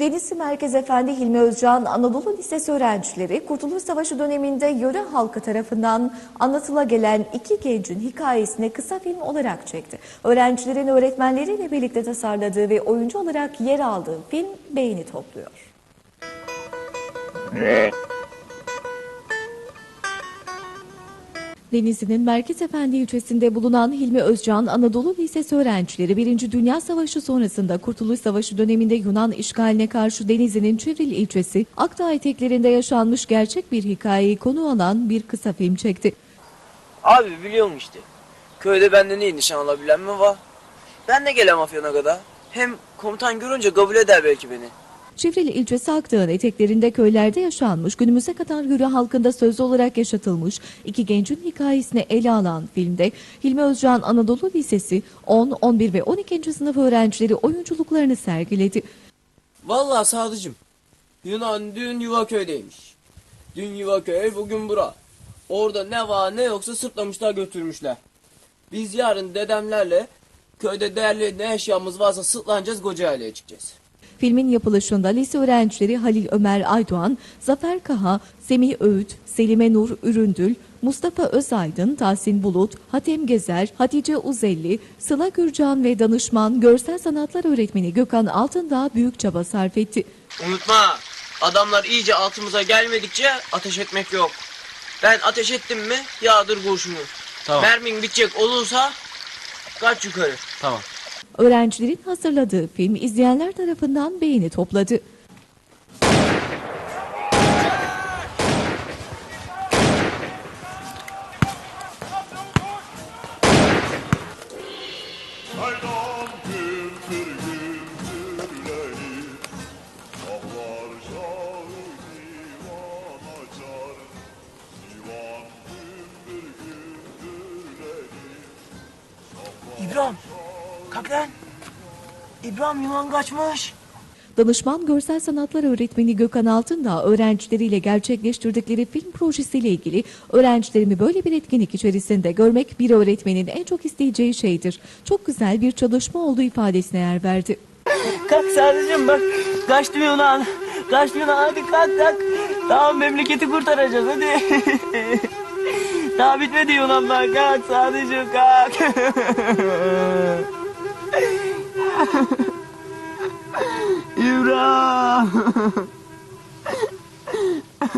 Denizli Merkez Efendi Hilmi Özcan Anadolu Lisesi öğrencileri Kurtuluş Savaşı döneminde yöre halkı tarafından anlatıla gelen iki gencin hikayesini kısa film olarak çekti. Öğrencilerin öğretmenleriyle birlikte tasarladığı ve oyuncu olarak yer aldığı film beğeni topluyor. Denizli'nin Merkez Efendi ilçesinde bulunan Hilmi Özcan Anadolu Lisesi öğrencileri 1. Dünya Savaşı sonrasında Kurtuluş Savaşı döneminde Yunan işgaline karşı Denizli'nin Çivril ilçesi Akdağ eteklerinde yaşanmış gerçek bir hikayeyi konu alan bir kısa film çekti. Abi biliyorum işte. Köyde benden iyi nişan alabilen mi var? Ben de gelem Afyon'a kadar. Hem komutan görünce kabul eder belki beni. Çivril ilçesi Akdağ'ın eteklerinde köylerde yaşanmış, günümüze kadar yöre halkında sözlü olarak yaşatılmış iki gencin hikayesini ele alan filmde Hilmi Özcan Anadolu Lisesi 10, 11 ve 12. sınıf öğrencileri oyunculuklarını sergiledi. Vallahi Sadıcım. Yunan dün Yuvaköy'deymiş. Dün Yuvaköy bugün bura. Orada ne var ne yoksa sırtlamışlar götürmüşler. Biz yarın dedemlerle köyde değerli ne eşyamız varsa sırtlanacağız Kocaeli'ye çıkacağız. Filmin yapılışında lise öğrencileri Halil Ömer Aydoğan, Zafer Kaha, Semih Öğüt, Selime Nur Üründül, Mustafa Özaydın, Tahsin Bulut, Hatem Gezer, Hatice Uzelli, Sıla Gürcan ve danışman görsel sanatlar öğretmeni Gökhan Altındağ büyük çaba sarf etti. Unutma adamlar iyice altımıza gelmedikçe ateş etmek yok. Ben ateş ettim mi yağdır kurşunu. Tamam. Mermin bitecek olursa kaç yukarı. Tamam. Öğrencilerin hazırladığı film izleyenler tarafından beğeni topladı. İbrahim kalk lan. İbrahim Yunan kaçmış. Danışman görsel sanatlar öğretmeni Gökhan Altındağ öğrencileriyle gerçekleştirdikleri film projesiyle ilgili öğrencilerimi böyle bir etkinlik içerisinde görmek bir öğretmenin en çok isteyeceği şeydir. Çok güzel bir çalışma olduğu ifadesine yer verdi. Kalk Sadıcım bak. Kaçtı Yunan. Kaçtı Yunan hadi kalk kalk. Tamam memleketi kurtaracağız hadi. Daha bitmedi Yunanlar kalk Sadıcım kalk.